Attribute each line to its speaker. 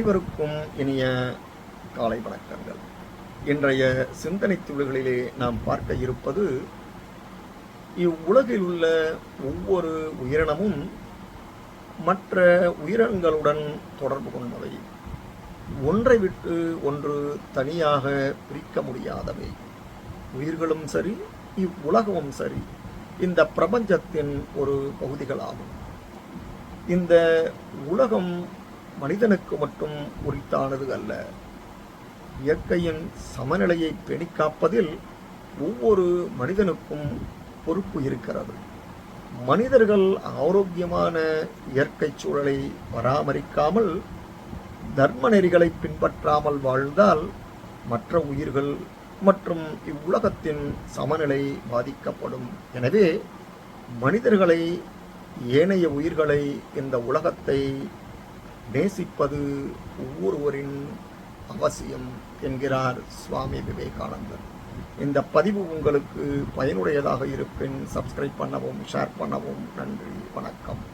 Speaker 1: அனைவருக்கும் இனிய காலை வணக்கங்கள். இன்றைய சிந்தனை துளிகளிலே நாம் பார்க்க இருப்பது இவ்வுலகில் உள்ள ஒவ்வொரு உயிரினமும் மற்ற உயிரினங்களுடன் தொடர்பு கொண்டவை. ஒன்றை விட்டு ஒன்று தனியாக பிரிக்க முடியாதவை. உயிர்களும் சரி இவ்வுலகமும் சரி இந்த பிரபஞ்சத்தின் ஒரு பகுதிகளாகும். இந்த உலகம் மனிதனுக்கு மட்டும் உரித்தானது அல்ல. இயற்கையின் சமநிலையை பேணிக் காப்பதில் ஒவ்வொரு மனிதனுக்கும் பொறுப்பு இருக்கிறது. மனிதர்கள் ஆரோக்கியமான இயற்கை சூழலை பராமரிக்காமல் தர்ம நெறிகளை பின்பற்றாமல் வாழ்ந்தால் மற்ற உயிர்கள் மற்றும் இவ்வுலகத்தின் சமநிலை பாதிக்கப்படும். எனவே மனிதர்களை ஏனைய உயிர்களை இந்த உலகத்தை நேசிப்பது ஒவ்வொருவரின் அவசியம் என்கிறார் சுவாமி விவேகானந்தர். இந்த பதிவு உங்களுக்கு பயனுடையதாக இருப்பின் சப்ஸ்கிரைப் பண்ணவும் ஷேர் பண்ணவும் நன்றி வணக்கம்.